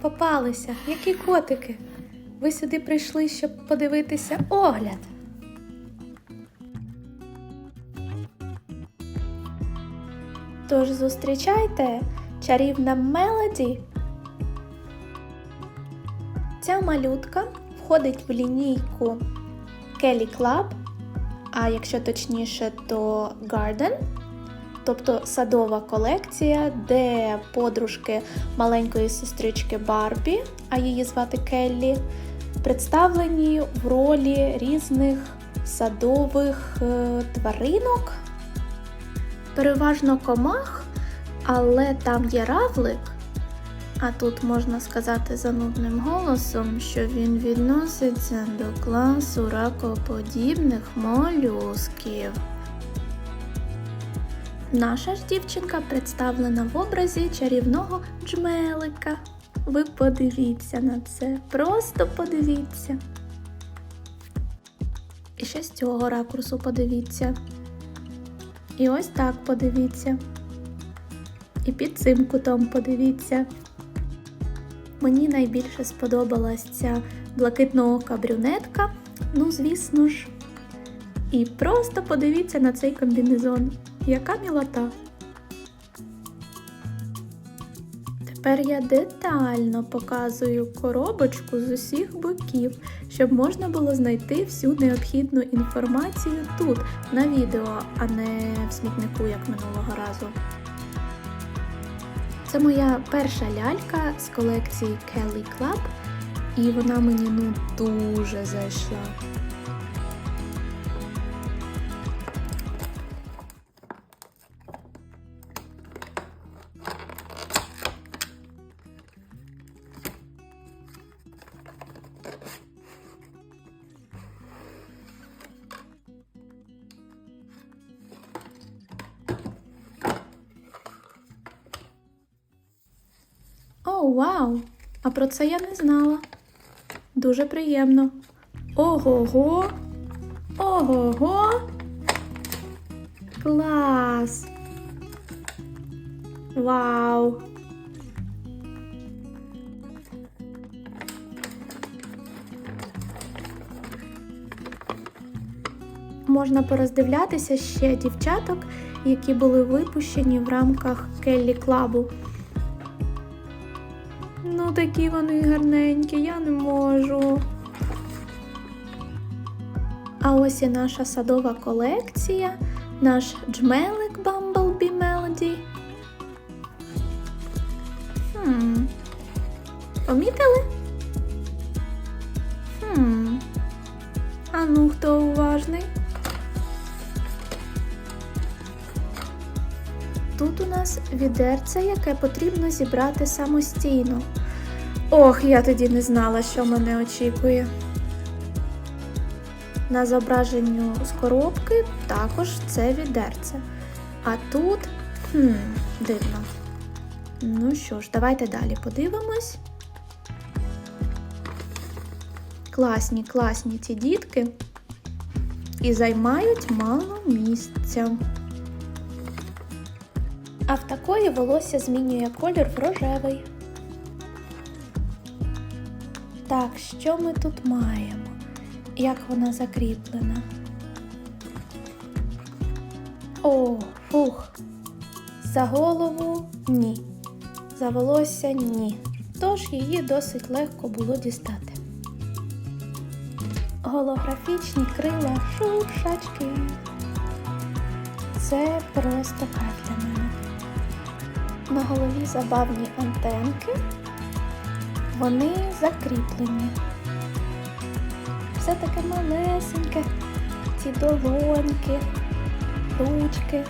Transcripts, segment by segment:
попалися, які котики. Ви сюди прийшли, щоб подивитися огляд. Тож зустрічайте чарівна Мелоді. Ця малютка входить в лінійку Kelly Club, а якщо точніше, то Garden, тобто садова колекція, де подружки маленької сестрички Барбі, а її звати Келлі, представлені в ролі різних садових е, тваринок, переважно комах, але там є равлик. А тут можна сказати занудним голосом, що він відноситься до класу ракоподібних молюсків. Наша ж дівчинка представлена в образі чарівного джмелика. Ви подивіться на це, просто подивіться. І ще з цього ракурсу подивіться. І ось так подивіться. І під цим кутом подивіться. Мені найбільше сподобалась ця блакитноока брюнетка, ну, звісно ж. І просто подивіться на цей комбінезон. Яка мілота. Тепер я детально показую коробочку з усіх боків, щоб можна було знайти всю необхідну інформацію тут, на відео, а не в смітнику, як минулого разу. Це моя перша лялька з колекції Kelly Club, і вона мені ну дуже зайшла. О, вау! А про це я не знала. Дуже приємно. Ого-го! Ого-го! Клас! Вау! Можна пороздивлятися ще дівчаток, які були випущені в рамках Келлі Клабу. Такі вони гарненькі, я не можу. А ось і наша садова колекція, наш джмелик Bumblebee Melody. Хм. Помітили? Хм. А ну, хто уважний? Тут у нас відерце, яке потрібно зібрати самостійно. Ох, я тоді не знала, що мене очікує. На зображенню з коробки також це відерце. А тут хм, дивно. Ну що ж, давайте далі подивимось. Класні, класні ці дітки і займають мало місця. А в такої волосся змінює колір в рожевий. Так, що ми тут маємо? Як вона закріплена? О, фух. За голову ні. За волосся ні. Тож її досить легко було дістати. Голографічні крила шуршачки. Це просто кайф для мене. На голові забавні антенки. Вони закріплені. Все таке малесеньке, ці долоньки, ручки.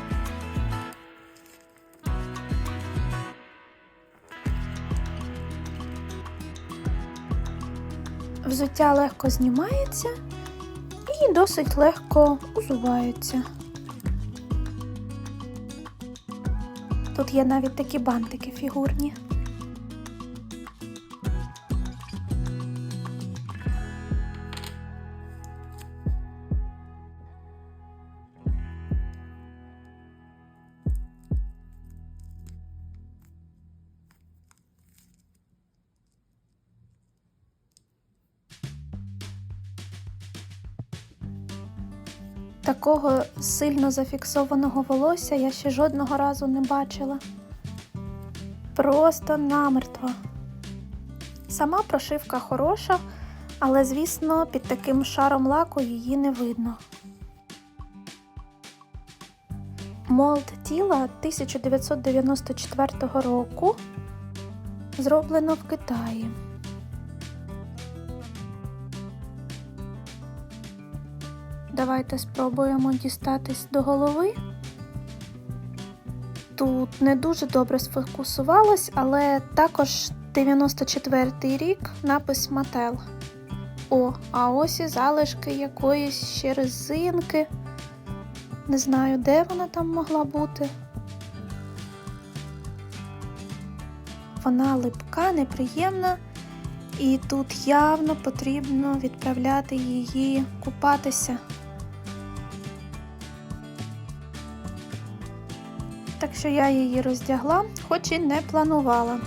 Взуття легко знімається і досить легко узувається. Тут є навіть такі бантики фігурні. Такого сильно зафіксованого волосся я ще жодного разу не бачила. Просто намертво. Сама прошивка хороша, але, звісно, під таким шаром лаку її не видно. Молд тіла 1994 року зроблено в Китаї. Давайте спробуємо дістатись до голови. Тут не дуже добре сфокусувалось, але також 94-й рік напис Мател. О, а ось і залишки якоїсь ще резинки. Не знаю, де вона там могла бути. Вона липка, неприємна, і тут явно потрібно відправляти її купатися. Що я її роздягла, хоч і не планувала.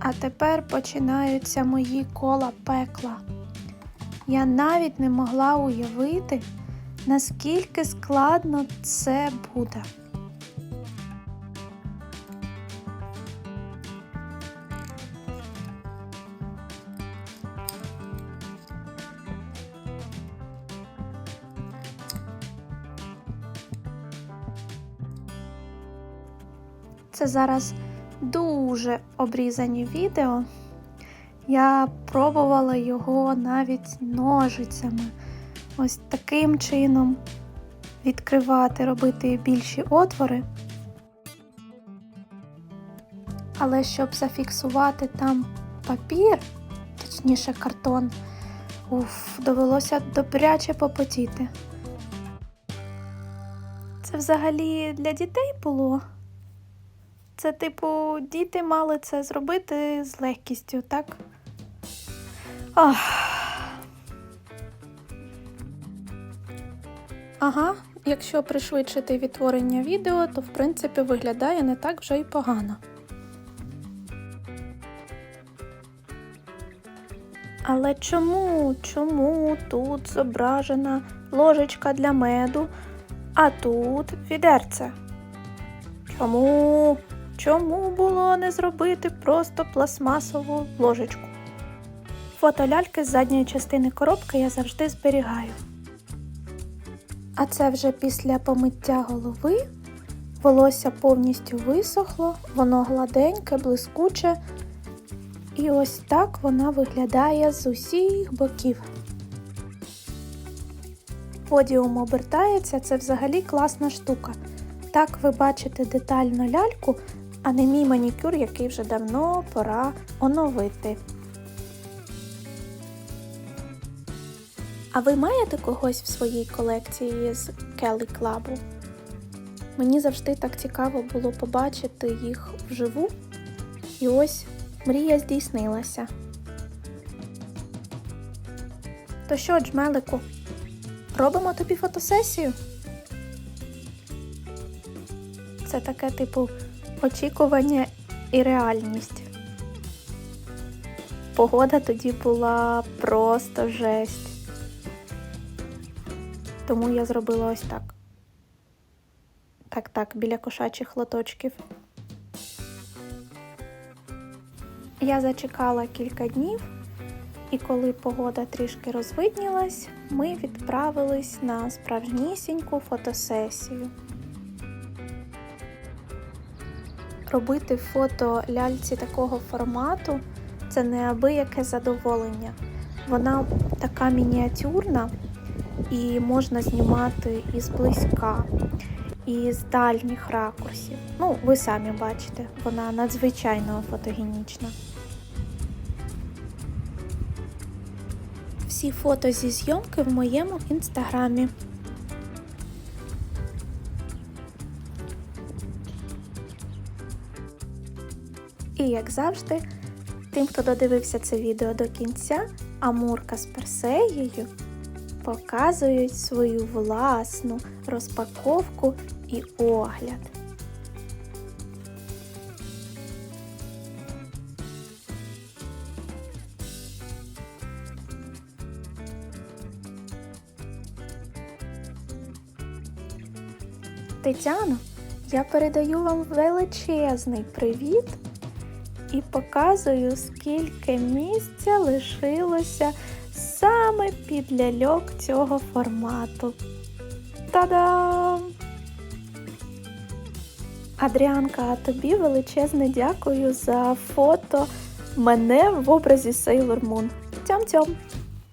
А тепер починаються мої кола пекла. Я навіть не могла уявити, наскільки складно це буде. Це зараз дуже обрізані відео. Я пробувала його навіть ножицями. Ось таким чином відкривати, робити більші отвори. Але щоб зафіксувати там папір, точніше картон, уф, довелося добряче попотіти. Це взагалі для дітей було. Це, типу, діти мали це зробити з легкістю, так? Ах. Ага, якщо пришвидшити відтворення відео, то в принципі виглядає не так вже й погано. Але чому, чому тут зображена ложечка для меду, а тут відерце? Чому? Чому було не зробити просто пластмасову ложечку? Фото ляльки з задньої частини коробки я завжди зберігаю. А це вже після помиття голови. Волосся повністю висохло, воно гладеньке, блискуче. І ось так вона виглядає з усіх боків. Подіум обертається, це взагалі класна штука. Так ви бачите детально ляльку, а не мій манікюр, який вже давно пора оновити. А ви маєте когось в своїй колекції з Kelly Club? Мені завжди так цікаво було побачити їх вживу. І ось мрія здійснилася. То що, Джмелику, робимо тобі фотосесію? Це таке типу очікування і реальність. Погода тоді була просто жесть. Тому я зробила ось так. Так, так, біля кошачих лоточків. Я зачекала кілька днів, і коли погода трішки розвиднілась, ми відправились на справжнісіньку фотосесію. Робити фото ляльці такого формату це неабияке задоволення. Вона така мініатюрна і можна знімати і зблизька, і з дальніх ракурсів. Ну, ви самі бачите, вона надзвичайно фотогенічна. Всі фото зі зйомки в моєму інстаграмі. І, як завжди, тим, хто додивився це відео до кінця, Амурка з Персеєю показують свою власну розпаковку і огляд. Тетяно, я передаю вам величезний привіт і показую, скільки місця лишилося саме під ляльок цього формату. Та-дам! Адріанка, а тобі величезне дякую за фото мене в образі Sailor Moon. Тям-тям!